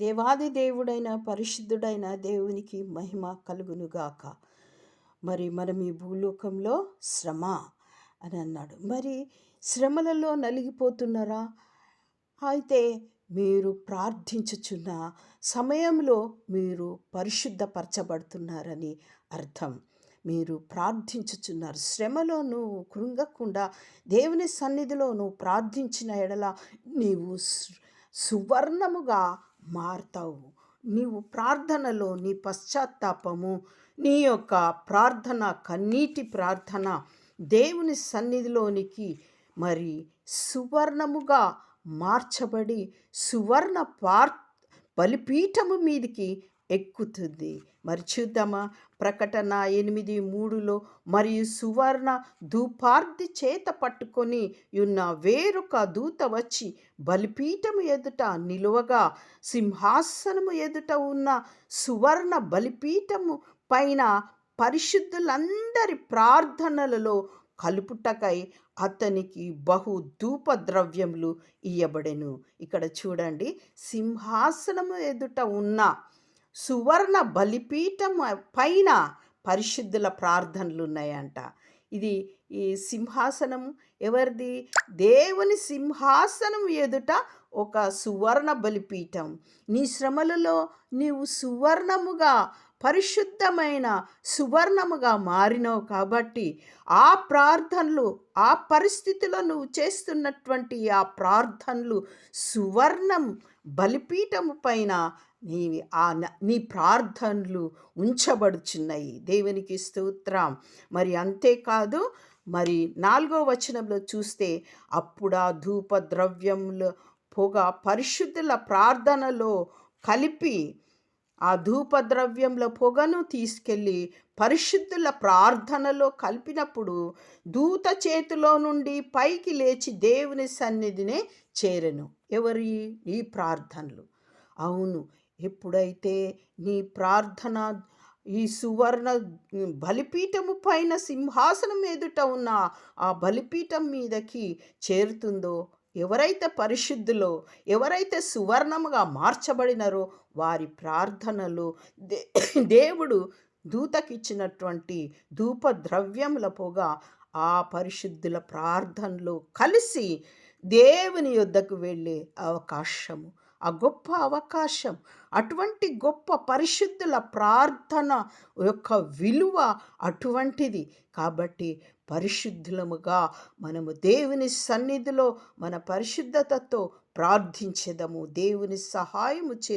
దేవాది దేవుడైన పరిశుద్ధుడైన దేవునికి మహిమ కలుగునుగాక. మరి మనం ఈ భూలోకంలో శ్రమ అని అన్నాడు. మరి శ్రమలలో నలిగిపోతున్నారా? అయితే మీరు ప్రార్థించుచున్న సమయంలో మీరు పరిశుద్ధపరచబడుతున్నారని అర్థం. మీరు ప్రార్థించుచున్నారు శ్రమలో నువ్వు కృంగకుండా దేవుని సన్నిధిలో నువ్వు ప్రార్థించిన ఎడల నీవు సువర్ణముగా మారతావు. నీవు ప్రార్థనలో నీ పశ్చాత్తాపము నీ యొక్క ప్రార్థన కన్నీటి ప్రార్థన దేవుని సన్నిధిలోనికి మరి సువర్ణముగా మార్చబడి సువర్ణ పార్ బలిపీఠము మీదికి ఎక్కుతుంది. మరి చూద్దామా? ప్రకటన ఎనిమిది మూడులో మరియు సువర్ణ ధూపార్ది చేత పట్టుకొని ఉన్న వేరొక దూత వచ్చి బలిపీఠము ఎదుట నిలువగా సింహాసనము ఎదుట ఉన్న సువర్ణ బలిపీఠము పైన పరిశుద్ధులందరి ప్రార్థనలలో కలుపుటకై అతనికి బహు ధూప ద్రవ్యములు ఇయ్యబడెను. ఇక్కడ చూడండి సింహాసనము ఎదుట ఉన్న సువర్ణ బలిపీఠం పైన పరిశుద్ధుల ప్రార్థనలు ఉన్నాయంట ఇది ఈ సింహాసనం ఎవరిది? దేవుని సింహాసనం ఎదుట ఒక సువర్ణ బలిపీఠం. నీ శ్రమలలో నీవు సువర్ణముగా పరిశుద్ధమైన సువర్ణముగా మారినావు కాబట్టి ఆ ప్రార్థనలు ఆ పరిస్థితిలో నువ్వు చేస్తున్నటువంటి ఆ ప్రార్థనలు సువర్ణం బలిపీఠము పైన నీ ఆ నీ ప్రార్థనలు ఉంచబడుచున్నాయి. దేవునికి స్తోత్రం. మరి అంతేకాదు మరి నాలుగో వచనంలో చూస్తే అప్పుడా ధూప ద్రవ్యములు పొగ పరిశుద్ధుల ప్రార్థనలో కలిపి ఆ ధూపద్రవ్యంలో పొగను తీసుకెళ్ళి పరిశుద్ధుల ప్రార్థనలో కలిపినప్పుడు దూత చేతిలో నుండి పైకి లేచి దేవుని సన్నిధినే చేరెను. ఎవరి? ఈ ప్రార్థనలు. అవును ఎప్పుడైతే నీ ప్రార్థన ఈ సువర్ణ బలిపీఠము పైన సింహాసనం ఎదుట ఉన్న ఆ బలిపీఠం మీదకి చేరుతుందో ఎవరైతే పరిశుద్ధులో ఎవరైతే సువర్ణముగా మార్చబడినారో వారి ప్రార్థనలు దే దేవుడు దూతకిచ్చినటువంటి ధూప ద్రవ్యముల పొగ ఆ పరిశుద్ధుల ప్రార్థనలు కలిసి దేవుని యొద్దకు వెళ్ళే అవకాశము. ఆ గొప్ప అవకాశం అటువంటి గొప్ప పరిశుద్ధుల ప్రార్థన యొక్క విలువ అటువంటిది. కాబట్టి పరిశుద్ధులముగా మనము దేవుని సన్నిధిలో మన పరిశుద్ధతతో ప్రార్థించేదము దేవుని సహాయము చే